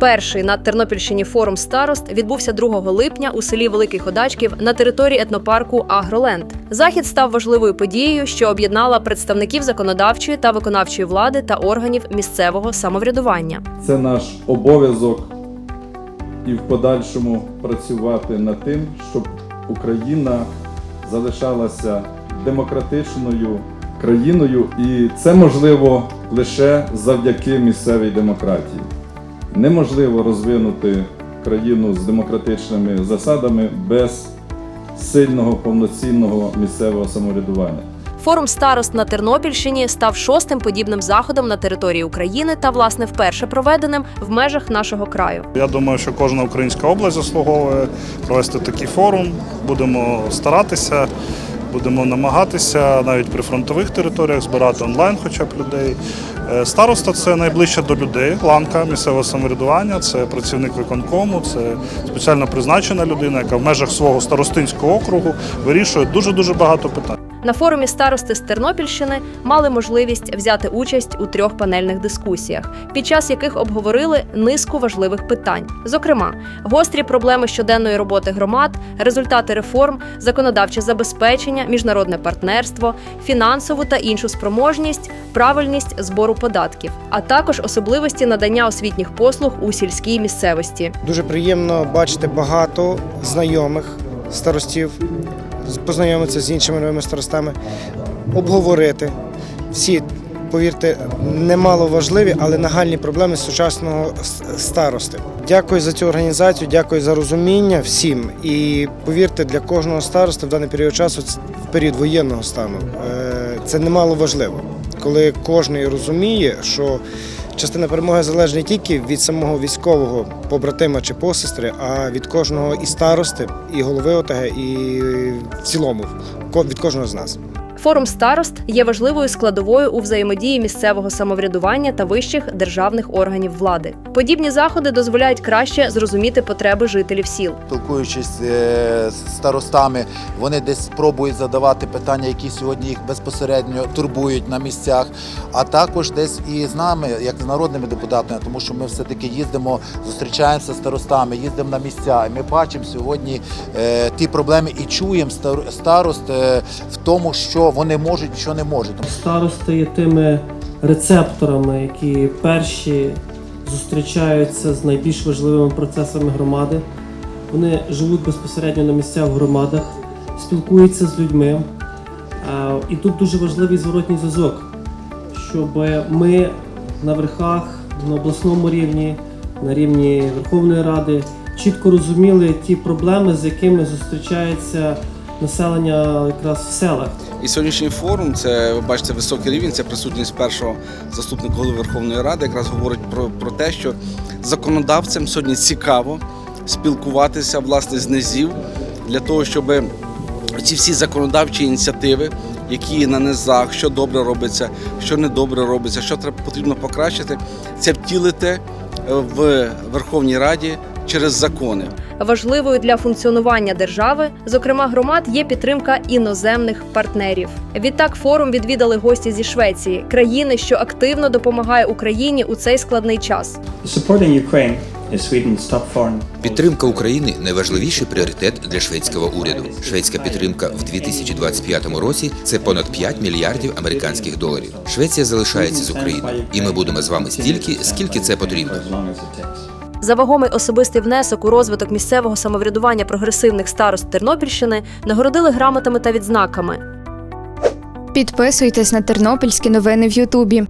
Перший на Тернопільщині форум старост відбувся 2 липня у селі Великий Ходачків на території етнопарку Агроленд. Захід став важливою подією, що об'єднала представників законодавчої та виконавчої влади та органів місцевого самоврядування. Це наш обов'язок і в подальшому працювати над тим, щоб Україна залишалася демократичною країною, і це можливо лише завдяки місцевій демократії. Неможливо розвинути країну з демократичними засадами без сильного повноцінного місцевого самоврядування. Форум старост на Тернопільщині став шостим подібним заходом на території України та, власне, вперше проведеним в межах нашого краю. Я думаю, що кожна українська область заслуговує провести такий форум. Будемо старатися, будемо намагатися навіть при фронтових територіях збирати онлайн, хоча б людей. Е, Староста це найближче до людей, ланка місцевого самоврядування, це працівник виконкому, це спеціально призначена людина, яка в межах свого старостинського округу вирішує дуже дуже багато питань. На форумі старости з Тернопільщини мали можливість взяти участь у трьох панельних дискусіях, під час яких обговорили низку важливих питань. Зокрема, гострі проблеми щоденної роботи громад, результати реформ, законодавче забезпечення, міжнародне партнерство, фінансову та іншу спроможність, правильність збору податків, а також особливості надання освітніх послуг у сільській місцевості. Дуже приємно бачити багато знайомих старостів, познайомитися з іншими новими старостами, обговорити всі, повірте, немало важливі, але нагальні проблеми сучасного старости. Дякую за цю організацію, дякую за розуміння всім. І повірте, для кожного староста в даний період часу, в період воєнного стану, е, це немало важливо, коли кожен розуміє, що Частина перемоги залежить не тільки від самого військового побратима чи посестри, а від кожного і старости, і голови ОТГ, і в цілому від кожного з нас. Форум старост є важливою складовою у взаємодії місцевого самоврядування та вищих державних органів влади. Подібні заходи дозволяють краще зрозуміти потреби жителів сіл. спілкуючись е, з старостами, вони десь спробують задавати питання, які сьогодні їх безпосередньо турбують на місцях, а також десь і з нами, як з народними депутатами, тому що ми все-таки їздимо, зустрічаємося з старостами, їздимо на місця. І ми бачимо сьогодні е, ті проблеми і чуємо стар- старост е, в тому, що вони можуть, що не можуть. Старости є тими рецепторами, які перші зустрічаються з найбільш важливими процесами громади. Вони живуть безпосередньо на місцях в громадах, спілкуються з людьми. Е, І тут дуже важливий зворотній зв'язок, щоб ми на верхах, на обласному рівні, на рівні Верховної Ради чітко розуміли ті проблеми, з якими зустрічається населення якраз в селах. І сьогоднішній форум це ви бачите високий рівень. Це присутність першого заступника голови Верховної Ради. Якраз говорить про, про те, що законодавцям сьогодні цікаво спілкуватися власне з низів для того, щоб ці всі законодавчі ініціативи, які на низах, що добре робиться, що недобре робиться, що треба потрібно покращити, це втілити е, в Верховній Раді через закони. Важливою для функціонування держави, зокрема громад, є підтримка іноземних партнерів. Відтак форум відвідали гості зі Швеції, країни, що активно допомагає Україні у цей складний час. Підтримка України найважливіший пріоритет для шведського уряду. Шведська підтримка в 2025 році це понад 5 мільярдів американських доларів. Швеція залишається з Україною, і ми будемо з вами стільки, скільки це потрібно. За вагомий особистий внесок у розвиток місцевого самоврядування прогресивних старост Тернопільщини нагородили грамотами та відзнаками. Підписуйтесь на тернопільські новини в Ютубі.